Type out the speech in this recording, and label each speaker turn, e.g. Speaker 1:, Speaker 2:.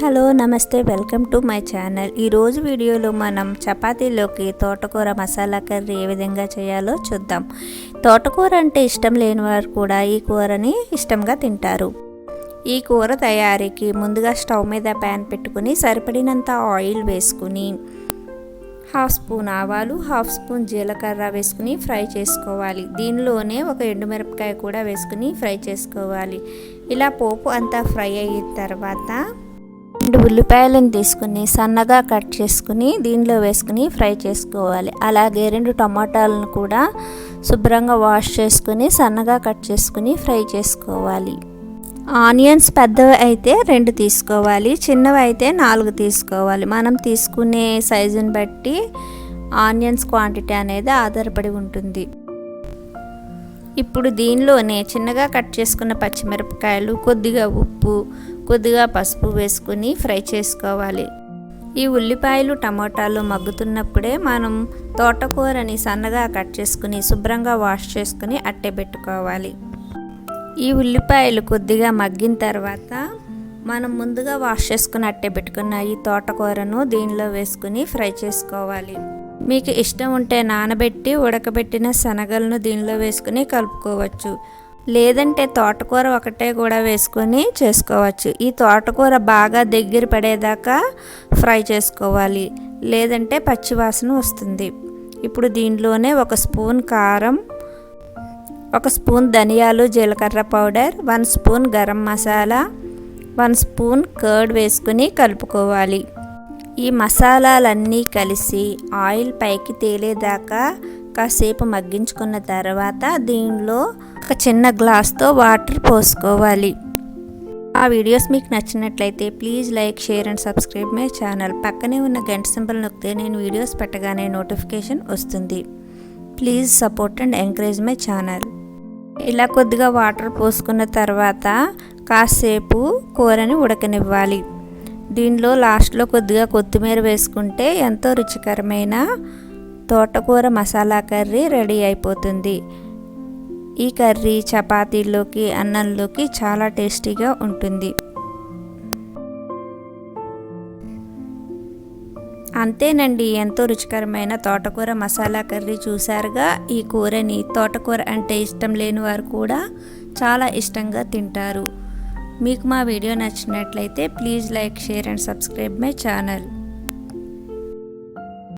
Speaker 1: Hello నమస్తే welcome to my channel. ఈరోజు వీడియోలో మనం చపాతీలోకి తోటకూర మసాలా కర్రీ ఏ విధంగా చేయాలో చూద్దాం. తోటకూర అంటే ఇష్టం లేని వారు కూడా ఈ కూరని ఇష్టంగా తింటారు. ఈ కూర తయారీకి ముందుగా స్టవ్ మీద ప్యాన్ పెట్టుకుని సరిపడినంత ఆయిల్ వేసుకుని హాఫ్ స్పూన్ ఆవాలు హాఫ్ స్పూన్ జీలకర్ర వేసుకుని ఫ్రై చేసుకోవాలి. దీనిలోనే ఒక ఎండుమిరపకాయ కూడా వేసుకుని ఫ్రై చేసుకోవాలి. ఇలా పోపు అంతా ఫ్రై అయిన తర్వాత రెండు ఉల్లిపాయలను తీసుకుని సన్నగా కట్ చేసుకుని దీనిలో వేసుకుని ఫ్రై చేసుకోవాలి. అలాగే రెండు టమాటాలను కూడా శుభ్రంగా వాష్ చేసుకుని సన్నగా కట్ చేసుకుని ఫ్రై చేసుకోవాలి. ఆనియన్స్ పెద్దవి అయితే రెండు తీసుకోవాలి చిన్నవి అయితే నాలుగు తీసుకోవాలి. మనం తీసుకునే సైజుని బట్టి ఆనియన్స్ క్వాంటిటీ అనేది ఆధారపడి ఉంటుంది. ఇప్పుడు దీనిలోనే చిన్నగా కట్ చేసుకున్న పచ్చిమిరపకాయలు కొద్దిగా ఉప్పు కొద్దిగా పసుపు వేసుకుని ఫ్రై చేసుకోవాలి. ఈ ఉల్లిపాయలు టమాటాలు మగ్గుతున్నప్పుడే మనం తోటకూరని సన్నగా కట్ చేసుకుని శుభ్రంగా వాష్ చేసుకుని అట్టే పెట్టుకోవాలి. ఈ ఉల్లిపాయలు కొద్దిగా మగ్గిన తర్వాత మనం ముందుగా వాష్ చేసుకుని అట్టే పెట్టుకున్న ఈ తోటకూరను దీనిలో వేసుకుని ఫ్రై చేసుకోవాలి. మీకు ఇష్టం ఉంటే నానబెట్టి ఉడకబెట్టిన శనగలను దీనిలో వేసుకుని కలుపుకోవచ్చు. లేదంటే తోటకూర ఒకటే కూడా వేసుకొని చేసుకోవచ్చు. ఈ తోటకూర బాగా దగ్గర పడేదాకా ఫ్రై చేసుకోవాలి. లేదంటే పచ్చివాసన వస్తుంది. ఇప్పుడు దీనిలోనే ఒక స్పూన్ కారం ఒక స్పూన్ ధనియాలు జీలకర్ర powder one spoon garam masala one spoon curd వేసుకుని కలుపుకోవాలి. ఈ మసాలాలన్నీ కలిసి ఆయిల్ పైకి తేలేదాకా కాసేపు మగ్గించుకున్న తర్వాత దీనిలో ఒక చిన్న గ్లాస్తో వాటర్ పోసుకోవాలి. ఆ వీడియోస్ మీకు నచ్చినట్లయితే please like share and subscribe my channel. పక్కనే ఉన్న గంట సింబల్ నొక్కితే నేను వీడియోస్ పెట్టగానే నోటిఫికేషన్ వస్తుంది. Please support and encourage my channel. ఇలా కొద్దిగా వాటర్ పోసుకున్న తర్వాత కాసేపు కూరని ఉడకనివ్వాలి. దీనిలో లాస్ట్లో కొద్దిగా కొత్తిమీర వేసుకుంటే ఎంతో రుచికరమైన తోటకూర మసాలా కర్రీ రెడీ అయిపోతుంది. ఈ కర్రీ చపాతీలోకి అన్నంలోకి చాలా టేస్టీగా ఉంటుంది. అంతేనండి ఎంతో రుచికరమైన తోటకూర మసాలా కర్రీ చూసారుగా ఈ కూరని తోటకూర అంటే ఇష్టం లేని వారు కూడా చాలా ఇష్టంగా తింటారు. మీకు మా వీడియో నచ్చినట్లయితే please like share and subscribe my channel.